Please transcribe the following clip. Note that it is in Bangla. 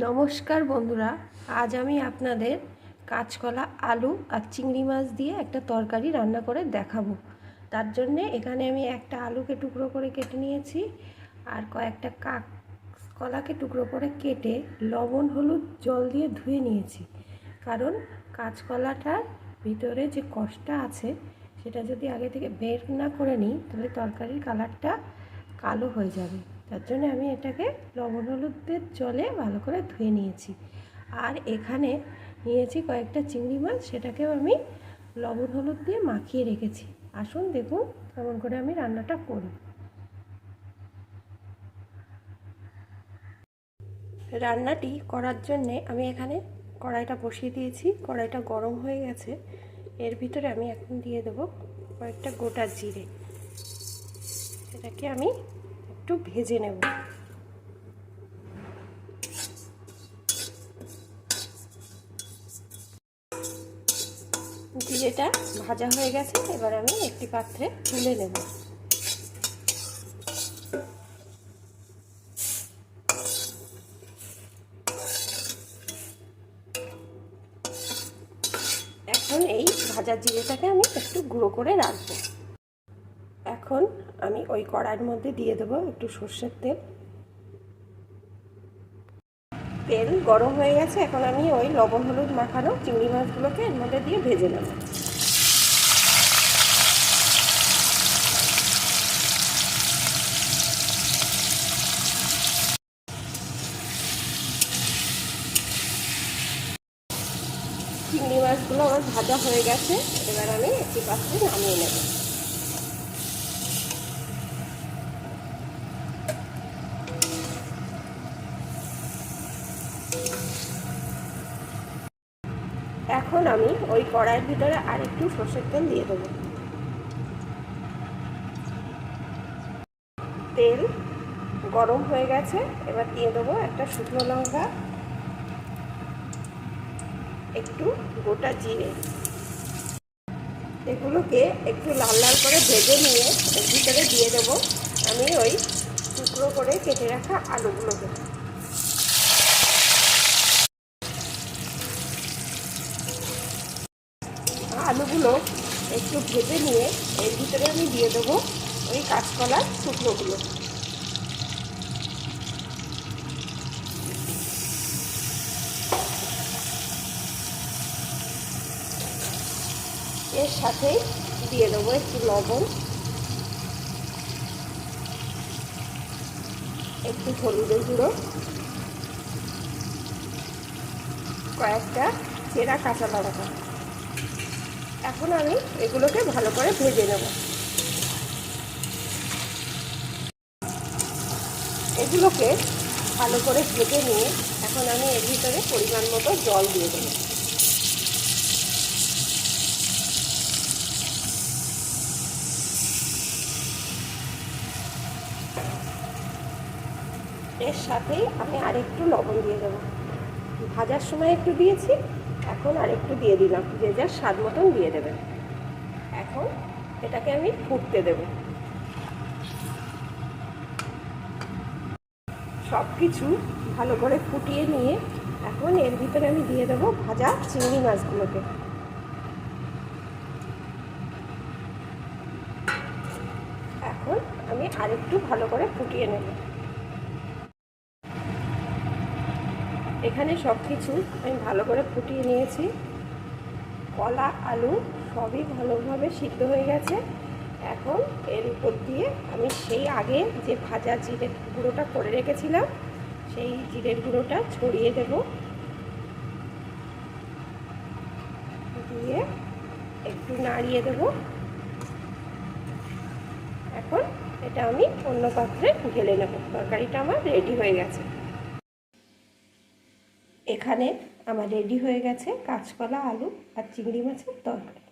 নমস্কার বন্ধুরা, আজ আমি আপনাদের কাঁচকলা, আলু আর চিংড়ি মাছ দিয়ে একটা তরকারি রান্না করে দেখাবো। তার জন্যে এখানে আমি একটা আলুকে টুকরো করে কেটে নিয়েছি আর কয়েকটা কাক কলাকে টুকরো করে কেটে লবণ, হলুদ, জল দিয়ে ধুয়ে নিয়েছি। কারণ কাঁচকলাটার ভিতরে যে কষটা আছে, সেটা যদি আগে থেকে বের না করে নিই, তাহলে তরকারির কালারটা কালো হয়ে যাবে। তার জন্য আমি এটাকে লবণ হলুদের জলে ভালো করে ধুয়ে নিয়েছি। আর এখানে নিয়েছি কয়েকটা চিংড়ি মাছ, সেটাকেও আমি লবণ হলুদ দিয়ে মাখিয়ে রেখেছি। আসুন দেখুন কেমন করে আমি রান্নাটা করি। রান্নাটি করার জন্যে আমি এখানে কড়াইটা বসিয়ে দিয়েছি। কড়াইটা গরম হয়ে গেছে। এর ভিতরে আমি এখন দিয়ে দেবো কয়েকটা গোটা জিরে। এটাকে আমি একটু ভেজে নেব। জিরেটা ভাজা হয়ে গেছে, এবার আমি একটি পাত্রে তুলে নেব। এখন এই ভাজা জিরেটাকে আমি একটু গুঁড়ো করে রাখব। এখন আমি ওই কড়াইয়ের মধ্যে দিয়ে দেবো একটু সর্ষের তেল। তেল গরম হয়ে গেছে, এখন আমি ওই লবণ হলুদ মাখানো চিংড়ি মাছগুলোকে এর মধ্যে দিয়ে ভেজে নেব। চিংড়ি মাছগুলো আমার ভাজা হয়ে গেছে, এবার আমি একটি পাত্রে নামিয়ে নেব। এখন আমি ওই কড়াইয়ের ভিতরে আরেকটু সর্ষের তেল দিয়ে দেবো। তেল গরম হয়ে গেছে, এবার দিয়ে দেবো একটা শুকনো লঙ্কা, একটু গোটা জিরে। এগুলোকে একটু লাল লাল করে ভেজে নিয়ে ভিতরে দিয়ে দেবো আমি ওই টুকরো করে কেটে রাখা আলুগুলোকে। আলুগুলো একটু ভেজে নিয়ে এর ভিতরে আমি দিয়ে দেবো ওই কাঁচকলার টুকরোগুলো। এর সাথেই দিয়ে দেবো একটু লবণ। একটু হলুদের গুঁড়ো। কয়েকটা চেরা কাঁচা লঙ্কা। এখন আমি এগুলোকে ভালো করে ভেজে নেব। এগুলোকে ভালো করে ভেজে নিয়ে এখন আমি এর ভিতরে পরিমাণ মতো জল দিয়ে দেবো। এর সাথেই আমি আরেকটু লবণ দিয়ে দেবো। ভাজার সময় একটু দিয়েছি। এখন আর একটু দিয়ে দিলাম, যে যার স্বাদ মতন দিয়ে দেবেন এখন এটাকে আমি ফুটতে দেব। সব কিছু ভালো করে ফুটিয়ে নিয়ে এখন এর ভিতরে আমি দিয়ে দেবো ভাজা চিংড়ি মাছগুলোকে। এখন আমি আরেকটু ভালো করে ফুটিয়ে নেব। এখানে সব কিছু আমি ভালো করে ফুটিয়ে নিয়েছি। কলা, আলু সবই ভালোভাবে সিদ্ধ হয়ে গেছে। এখন এর উপর দিয়ে আমি সেই আগে যে ভাজা জিরের গুঁড়োটা করে রেখেছিলাম, সেই জিরের গুঁড়োটা ছড়িয়ে দেব। দিয়ে একটু নাড়িয়ে দেব। এখন এটা আমি অন্য পাত্রে ঢেলে নেব। তরকারিটা আমার রেডি হয়ে গেছে। এখানে আমার রেডি হয়ে গেছে কাঁচকলা আলু আর চিংড়ি মাছের তরকারি।